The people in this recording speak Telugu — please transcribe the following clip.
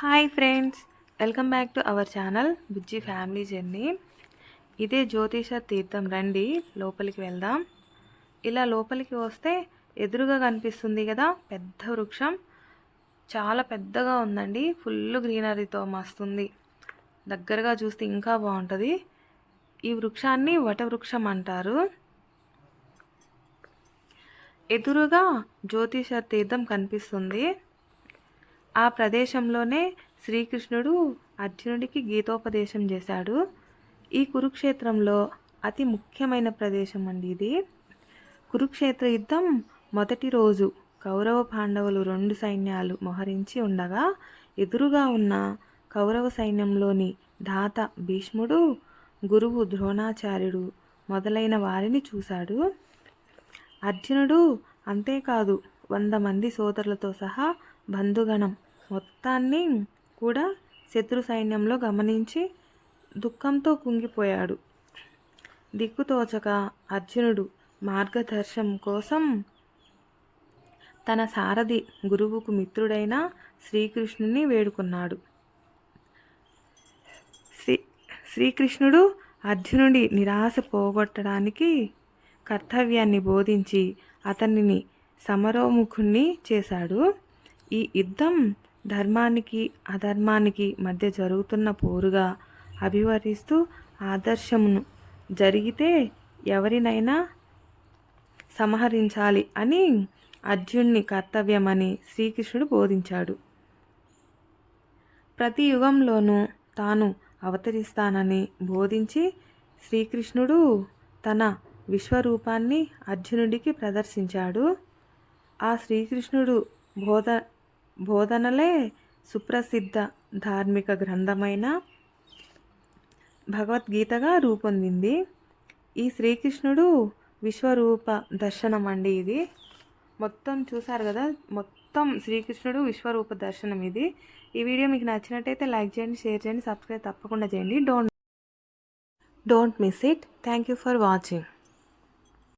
Hi friends welcome back to our channel Bujji family journey. ఇదే జ్యోతిష తీర్థం రండి లోపలికి వెళ్దాం. ఇలా లోపలికి వస్తే ఎదురుగా కనిపిస్తుంది కదా పెద్ద వృక్షం. చాలా పెద్దగా ఉందండి ఫుల్ గ్రీనరీతో మస్తుంది. దగ్గరగా చూస్తే ఇంకా బాగుంటుంది. ఈ వృక్షాన్ని వటవృక్షం అంటారు. ఎదురుగా జ్యోతిష తీర్థం కనిపిస్తుంది. ఆ ప్రదేశంలోనే శ్రీకృష్ణుడు అర్జునుడికి గీతోపదేశం చేశాడు. ఈ కురుక్షేత్రంలో అతి ముఖ్యమైన ప్రదేశం అండి ఇది. కురుక్షేత్ర యుద్ధం మొదటి రోజు కౌరవ పాండవులు రెండు సైన్యాలు మోహరించి ఉండగా ఎదురుగా ఉన్న కౌరవ సైన్యంలోని దాత భీష్ముడు గురువు ద్రోణాచార్యుడు మొదలైన వారిని చూశాడు. అర్జునుడు అంతేకాదు వంద మంది సోదరులతో సహా బంధుగణం మొత్తాన్ని కూడా శత్రు సైన్యంలో గమనించి దుఃఖంతో కుంగిపోయాడు. దిక్కుతోచక అర్జునుడు మార్గదర్శనం కోసం తన సారథి గురువుకు మిత్రుడైన శ్రీకృష్ణుని వేడుకున్నాడు. శ్రీ శ్రీకృష్ణుడు అర్జునుడి నిరాశ పోగొట్టడానికి కర్తవ్యాన్ని బోధించి అతనిని సమరోముఖుణ్ణి చేశాడు. ఈ యుద్ధం ధర్మానికి అధర్మానికి మధ్య జరుగుతున్న పోరుగా అభివర్ణిస్తూ ఆదర్శమును జరిగితే ఎవరినైనా సంహరించాలి అని అర్జున్ని కర్తవ్యమని శ్రీకృష్ణుడు బోధించాడు. ప్రతి యుగంలోనూ తాను అవతరిస్తానని బోధించి శ్రీకృష్ణుడు తన విశ్వరూపాన్ని అర్జునుడికి ప్రదర్శించాడు. ఆ శ్రీకృష్ణుడు బోధ బోధనలే సుప్రసిద్ధ ధార్మిక గ్రంథమైన భగవద్గీతగా రూపొందింది. ఈ శ్రీకృష్ణుడు విశ్వరూప దర్శనం అండి ఇది. మొత్తం చూసారు కదా మొత్తం శ్రీకృష్ణుడు విశ్వరూప దర్శనం ఇది. ఈ వీడియో మీకు నచ్చినట్టయితే లైక్ చేయండి షేర్ చేయండి సబ్స్క్రైబ్ తప్పకుండా చేయండి. Don't don't miss it. Thank you for watching.